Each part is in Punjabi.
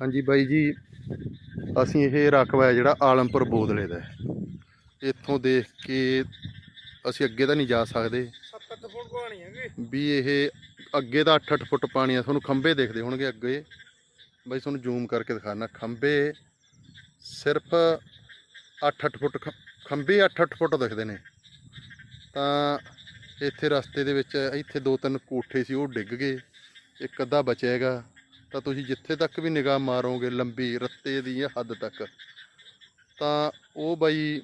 ਹਾਂਜੀ ਬਾਈ ਜੀ, ਅਸੀਂ ਇਹ ਰਕਬਾ ਹੈ ਜਿਹੜਾ ਆਲਮਪੁਰ ਬੋਦਲੇ ਦਾ ਇੱਥੋਂ ਦੇਖ ਕੇ ਅਸੀਂ ਅੱਗੇ ਤਾਂ ਨਹੀਂ ਜਾ ਸਕਦੇ। 7-8 ਫੁੱਟ ਕਹਾਣੀ ਹੈਗੀ ਵੀ ਇਹ ਅੱਗੇ ਦਾ 8-8 ਫੁੱਟ ਪਾਣੀ ਆ, ਤੁਹਾਨੂੰ ਖੰਭੇ ਦੇਖਦੇ ਹੋਣਗੇ ਅੱਗੇ। ਬਾਈ ਤੁਹਾਨੂੰ ਜ਼ੂਮ ਕਰਕੇ ਦਿਖਾਣਾ ਖੰਭੇ ਸਿਰਫ 8-8 ਫੁੱਟ ਖ- ਖੰਭੇ 8-8 ਫੁੱਟ ਦਿਖਦੇ ਨੇ। ਤਾਂ ਇੱਥੇ ਰਸਤੇ ਦੇ ਵਿੱਚ, ਇੱਥੇ ਦੋ ਤਿੰਨ ਕੋਠੇ ਸੀ, ਉਹ ਡਿੱਗ ਗਏ, ਇੱਕ ਅੱਧਾ ਬਚਿਆ ਹੈਗਾ। ਤਾਂ ਤੁਸੀਂ ਜਿੱਥੇ ਤੱਕ ਵੀ ਨਿਗਾਹ ਮਾਰੋਗੇ ਲੰਬੀ ਰੱਤੇ ਦੀ ਇਹ ਹੱਦ ਤੱਕ, ਤਾਂ ਉਹ ਬਾਈ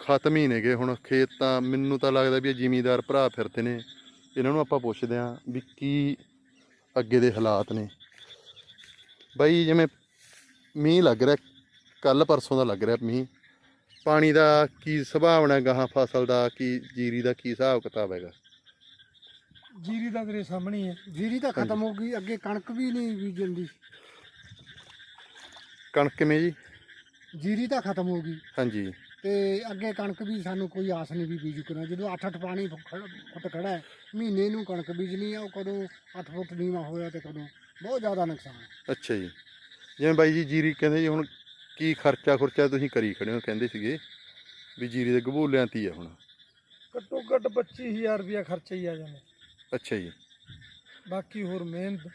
ਖਤਮ ਹੀ ਨੇਗੇ ਹੁਣ ਖੇਤ ਤਾਂ ਮੈਨੂੰ ਤਾਂ ਲੱਗਦਾ ਵੀ ਇਹ ਜ਼ਿਮੀਦਾਰ ਭਰਾ ਫਿਰਦੇ ਨੇ। ਇਹਨਾਂ ਨੂੰ ਆਪਾਂ ਪੁੱਛਦੇ ਆਂ ਵੀ ਕੀ ਅੱਗੇ ਦੇ ਹਾਲਾਤ ਨੇ। ਬਾਈ ਜਿਵੇਂ ਮੀਂਹ ਲੱਗ ਰਿਹਾ ਕੱਲ ਪਰਸੋਂ ਦਾ ਲੱਗ ਰਿਹਾ ਮੀਂਹ। ਪਾਣੀ ਦਾ ਕੀ ਸੁਭਾਵਨਾ ਗਾਹਾਂ ਫਸਲ ਦਾ ਕੀ, ਜੀਰੀ ਦਾ ਕੀ ਹਿਸਾਬ ਕਿਤਾਬ ਹੈਗਾ? ਜੀਰੀ ਦਾ ਤੇਰੇ ਸਾਹਮਣੇ ਹੀ ਹੈ ਜੀਰੀ ਤਾਂ ਖਤਮ ਹੋ ਗਈ ਅੱਗੇ ਕਣਕ ਵੀ ਨਹੀਂ ਬੀਜਣ ਦੀ। ਕਣਕ ਕਿਵੇਂ ਜੀ? ਜੀਰੀ ਤਾਂ ਖਤਮ ਹੋ ਗਈ। ਹਾਂਜੀ। ਤੇ ਅੱਗੇ ਕਣਕ ਵੀ ਸਾਨੂੰ ਕੋਈ ਆਸ ਨਹੀਂ ਵੀ ਬੀਜ ਕਰਨਾ ਜਦੋਂ 8-8 ਪਾਣੀ ਫੁੱਟ ਖੜਾ ਹੈ ਮਹੀਨੇ ਨੂੰ ਕਣਕ ਬੀਜਣੀ ਆ ਉਹ ਕਦੋਂ 8 ਫੁੱਟ ਨੀਵਾ ਹੋਇਆ ਤੇ ਕਦੋਂ ਬਹੁਤ ਜ਼ਿਆਦਾ ਨੁਕਸਾਨ ਹੈ। ਅੱਛਾ ਜੀ। ਜਿਵੇਂ ਬਾਈ ਜੀ ਜੀਰੀ ਕਹਿੰਦੇ ਜੀ ਹੁਣ ਕੀ ਖਰਚਾ ਖੁਰਚਾ ਤੁਸੀਂ ਕਰੀ ਖੜੇ ਹੋ ਕਹਿੰਦੇ ਸੀਗੇ ਵੀ ਜੀਰੀ ਦੇ ਗਬੂਲਿਆਂ ਤੀ ਆ ਹੁਣ। ਘੱਟੋ ਘੱਟ 25000 ਰੁਪਇਆ ਖਰਚਾ ਹੀ ਆ ਜਾਂਦਾ। ਅੱਛਾ ਜੀ। ਬਾਕੀ ਹੋਰ ਮਿਹਨਤ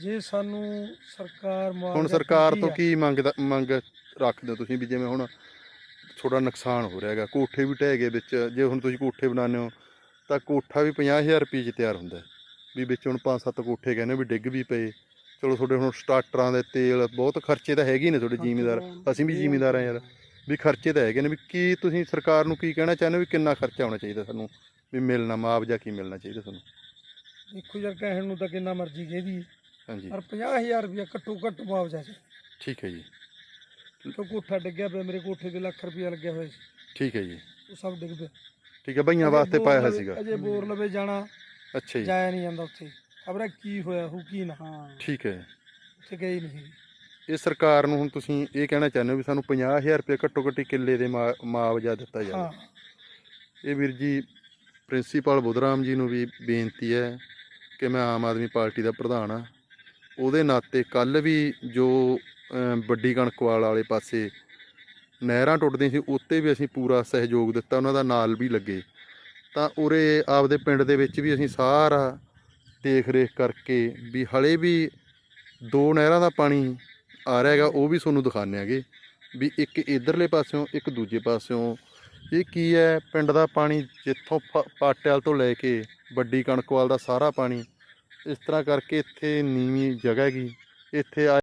ਜੇ ਸਾਨੂੰ ਸਰਕਾਰ ਹੁਣ ਮੁਆਵਜ਼ਾ ਸਰਕਾਰ ਤੋਂ ਕੀ ਮੰਗਦਾ ਮੰਗ ਰੱਖਦੇ ਹੋ ਤੁਸੀਂ ਵੀ ਜਿਵੇਂ ਹੁਣ ਥੋੜਾ ਨੁਕਸਾਨ ਹੋ ਰਿਹਾ ਹੈਗਾ ਕੋਠੇ ਵੀ ਢਹਿ ਗਏ ਵਿੱਚ ਜੇ ਹੁਣ ਤੁਸੀਂ ਕੋਠੇ ਬਣਾਉਂਦੇ ਹੋ ਤਾਂ ਕੋਠਾ ਵੀ 50000 ਰੁਪਏ 'ਚ ਤਿਆਰ ਹੁੰਦਾ ਹੈ। ਵੀ ਵਿੱਚ ਹੁਣ 5-7 ਕੋਠੇ ਕਹਿੰਦੇ ਵੀ ਡਿੱਗ ਵੀ ਪਏ। ਚਲੋ ਤੁਹਾਡੇ ਹੁਣ ਸਟਾਰਟਰਾਂ ਦੇ ਤੇਲ ਬਹੁਤ ਖਰਚੇ ਤਾਂ ਹੈਗੇ ਨੇ ਤੁਹਾਡੇ ਜ਼ਿਮੀਦਾਰ ਅਸੀਂ ਵੀ ਜ਼ਿਮੀਦਾਰ ਆ ਯਾਰ। ਵੀ ਖਰਚੇ ਤਾਂ ਹੈਗੇ ਨੇ। ਵੀ ਕੀ ਤੁਸੀਂ ਸਰਕਾਰ ਨੂੰ ਕੀ ਕਹਿਣਾ ਚਾਹੁੰਦੇ ਹੋ ਵੀ ਕਿੰਨਾ ਖਰਚਾ ਹੋਣਾ ਚਾਹੀਦਾ ਸਾਨੂੰ? ਵੀ ਮਿਲਣਾ ਮੁਆਵਜ਼ਾ ਕੀ ਮਿਲਣਾ ਚਾਹੀਦਾ ਤੁਹਾਨੂੰ? ਦੇਖੋ ਯਾਰ ਕਹਿਣ ਨੂੰ ਤਾਂ ਕਿੰਨਾ ਮਰਜ਼ੀ ਕਹਦੀ ਹਾਂਜੀ। ਪਰ 50000 ਰੁਪਇਆ ਘੱਟੋ ਘੱਟ ਮੁਆਵਜ਼ਾ ਸੀ। ਠੀਕ ਹੈ ਜੀ। ਕਿਉਂ ਕੋਠਾ ਡਿੱਗਿਆ ਪਿਆ ਮੇਰੇ ਕੋਠੇ ਤੇ ਲੱਖ ਰੁਪਇਆ ਲੱਗਿਆ ਹੋਇਆ ਸੀ। ਠੀਕ ਹੈ ਜੀ। ਉਹ ਸਭ ਡਿੱਗ ਪਿਆ। ਠੀਕ ਹੈ ਬਈਆਂ ਵਾਸਤੇ ਪਾਇਆ ਹੋਇਆ ਸੀਗਾ। ਅਜੇ ਬੋਰ ਲਵੇ ਜਾਣਾ ਅੱਛਾ ਜੀ। ਜਾਇਆ ਨਹੀਂ ਜਾਂਦਾ ਉੱਥੇ। ਖਬਰ ਕੀ ਹੋਇਆ ਹੋ ਕੀ ਨਾ। ਹਾਂ। ਠੀਕ ਹੈ। ਉੱਥੇ ਗਈ ਨਹੀਂ ਇਹ ਸਰਕਾਰ ਨੂੰ ਹੁਣ ਤੁਸੀਂ ਇਹ ਕਹਿਣਾ ਚਾਹੁੰਦੇ ਹੋ ਵੀ ਸਾਨੂੰ 50000 ਰੁਪਏ ਘੱਟੋ ਘੱਟੀ ਕਿੱਲੇ ਦੇ ਮੁਆ- ਮੁਆਵਜ਼ਾ ਦਿੱਤਾ ਹਾਂ। ਜਾਵੇ ਇਹ ਵੀਰ ਜੀ ਪ੍ਰਿੰਸੀਪਲ ਬੁੱਧਰਾਮ ਜੀ ਨੂੰ ਵੀ ਬੇਨਤੀ ਹੈ ਕਿ ਮੈਂ ਆਮ ਆਦਮੀ ਪਾਰਟੀ ਦਾ ਪ੍ਰਧਾਨ ਆ ਉਹਦੇ ਨਾਤੇ ਕੱਲ ਵੀ ਜੋ ਵੱਡੀ ਕਣਕਵਾਲ ਵਾਲੇ ਪਾਸੇ ਨਹਿਰਾਂ ਟੁੱਟਦੀਆਂ ਸੀ, ਉੱਤੇ ਵੀ ਅਸੀਂ ਪੂਰਾ ਸਹਿਯੋਗ ਦਿੱਤਾ, ਉਹਨਾਂ ਦਾ ਨਾਲ ਵੀ ਲੱਗੇ। ਤਾਂ ਉਰੇ ਆਪਦੇ ਪਿੰਡ ਦੇ ਵਿੱਚ ਵੀ ਅਸੀਂ ਸਾਰਾ ਦੇਖ ਰੇਖ ਕਰਕੇ ਵੀ ਹਲੇ ਵੀ ਦੋ ਨਹਿਰਾਂ ਦਾ ਪਾਣੀ ਆ ਰਿਹਾ ਹੈਗਾ, ਉਹ ਵੀ ਤੁਹਾਨੂੰ ਦਿਖਾਣੇ ਹੈਗੇ। ਵੀ ਇੱਕ ਇਧਰਲੇ ਪਾਸਿਓਂ, ਇੱਕ ਦੂਜੇ ਪਾਸਿਓਂ ਇਹ ਕੀ ਹੈ? ਪਿੰਡ ਦਾ ਪਾਣੀ ਜਿੱਥੋਂ ਪ- ਪਾਟਿਆਲ ਤੋਂ ਲੈ ਕੇ ਵੱਡੀ ਕਣਕਵਾਲ ਦਾ ਸਾਰਾ ਪਾਣੀ, ਇਸ ਤਰ੍ਹਾਂ ਕਰਕੇ ਇੱਥੇ ਨੀਵੀਂ ਜਗ੍ਹਾ ਹੈਗੀ। ਇੱਥੇ ਆ